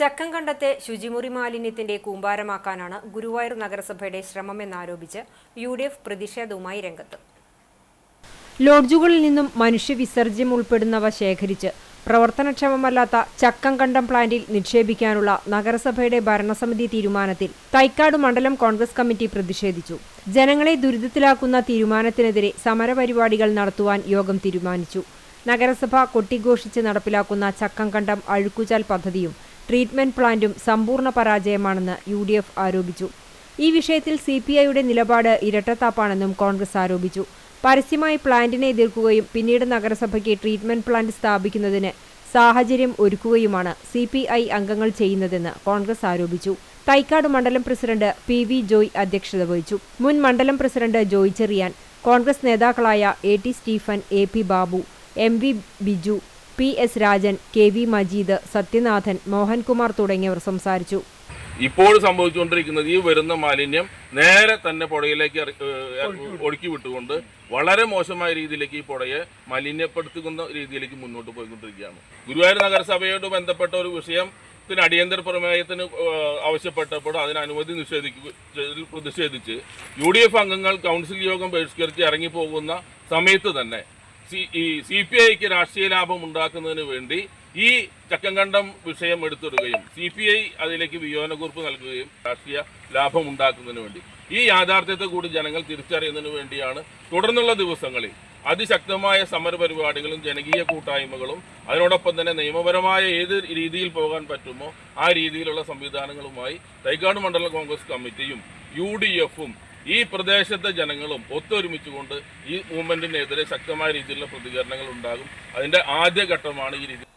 ചക്കംകണ്ടത്തെ ശുചിമുറി മാലിന്യത്തിന്റെ കൂമ്പാരമാക്കാനാണ് ഗുരുവായൂർ നഗരസഭയുടെ ശ്രമമെന്നാരോപിച്ച് U D F പ്രതിഷേധവുമായി രംഗത്ത്. ലോഡ്ജുകളിൽ നിന്നും മനുഷ്യവിസർജ്യം ഉൾപ്പെടുന്നവ ശേഖരിച്ച് പ്രവർത്തനക്ഷമമല്ലാത്ത ചക്കംകണ്ടം പ്ലാന്റിൽ നിക്ഷേപിക്കാനുള്ള നഗരസഭയുടെ ഭരണസമിതി തീരുമാനത്തിൽ തൈക്കാട് മണ്ഡലം കോൺഗ്രസ് കമ്മിറ്റി പ്രതിഷേധിച്ചു. ജനങ്ങളെ ദുരിതത്തിലാക്കുന്ന തീരുമാനത്തിനെതിരെ സമരപരിപാടികൾ നടത്തുവാൻ യോഗം തീരുമാനിച്ചു. നഗരസഭ കൊട്ടിഘോഷിച്ച് നടപ്പിലാക്കുന്ന ചക്കംകണ്ടം അഴുക്കുചാൽ പദ്ധതിയും ട്രീറ്റ്മെന്റ് പ്ലാന്റും സമ്പൂർണ പരാജയമാണെന്ന് യു ഡി എഫ് ആരോപിച്ചു. ഈ വിഷയത്തിൽ സി പി ഐയുടെ നിലപാട് ഇരട്ടത്താപ്പാണെന്നും കോൺഗ്രസ് ആരോപിച്ചു. പരസ്യമായി പ്ലാന്റിനെ എതിർക്കുകയും പിന്നീട് നഗരസഭയ്ക്ക് ട്രീറ്റ്മെന്റ് പ്ലാന്റ് സ്ഥാപിക്കുന്നതിന് സാഹചര്യം ഒരുക്കുകയുമാണ് സി പി ഐ അംഗങ്ങൾ ചെയ്യുന്നതെന്ന് കോൺഗ്രസ് ആരോപിച്ചു. തൈക്കാട് മണ്ഡലം പ്രസിഡന്റ് പി വി ജോയ് അധ്യക്ഷത വഹിച്ചു. മുൻ മണ്ഡലം പ്രസിഡന്റ് ജോയ് ചെറിയാൻ കോൺഗ്രസ് നേതാക്കളായ A T Stephen A P Babu M V Biju P S Rajan K V Majeed Sathyanathan Mohankumar തുടങ്ങിയവർ സംസാരിച്ചു. ഇപ്പോൾ സംഭവിച്ചുകൊണ്ടിരിക്കുന്നത് ഈ വരുന്ന മാലിന്യം നേരെ തന്നെ പുഴയിലേക്ക് ഒഴുക്കി വിട്ടുകൊണ്ട് വളരെ മോശമായ രീതിയിലേക്ക് ഈ പുഴയെ മലിനപ്പെടുത്തുന്ന രീതിയിലേക്ക് മുന്നോട്ട് പോയിക്കൊണ്ടിരിക്കുകയാണ്. ഗുരുവായൂർ നഗരസഭയോട് ബന്ധപ്പെട്ട ഒരു വിഷയം അടിയന്തര പ്രമേയത്തിന് ആവശ്യപ്പെട്ടപ്പോൾ അതിന് അനുമതി നിഷേധിക്കുക പ്രതിഷേധിച്ച് യു ഡി എഫ് അംഗങ്ങൾ കൗൺസിൽ യോഗം ബഹിഷ്കരിച്ച് ഇറങ്ങിപ്പോകുന്ന സമയത്ത് തന്നെ സി പി ഐക്ക് രാഷ്ട്രീയ ലാഭം ഉണ്ടാക്കുന്നതിന് വേണ്ടി ഈ ചക്കങ്കണ്ടം വിഷയം എടുത്തിടുകയും സി പി ഐ അതിലേക്ക് വിയോനക്കുറിപ്പ് നൽകുകയും രാഷ്ട്രീയ ലാഭം ഉണ്ടാക്കുന്നതിന് വേണ്ടി. ഈ യാഥാർത്ഥ്യത്തെ കൂടി ജനങ്ങൾ തിരിച്ചറിയുന്നതിന് വേണ്ടിയാണ് തുടർന്നുള്ള ദിവസങ്ങളിൽ അതിശക്തമായ സമരപരിപാടികളും ജനകീയ കൂട്ടായ്മകളും അതിനോടൊപ്പം തന്നെ നിയമപരമായ ഏത് രീതിയിൽ പോകാൻ പറ്റുമോ ആ രീതിയിലുള്ള സംവിധാനങ്ങളുമായി തൈക്കാട് മണ്ഡലം കോൺഗ്രസ് കമ്മിറ്റിയും യു ഡി എഫും ഈ പ്രദേശത്തെ ജനങ്ങളും ഒത്തൊരുമിച്ചുകൊണ്ട് ഈ മൂവ്മെന്റിനെതിരെ ശക്തമായ രീതിയിലുള്ള പ്രതികരണങ്ങൾ ഉണ്ടാകും. അതിന്റെ ആദ്യഘട്ടമാണ് ഈ രീതി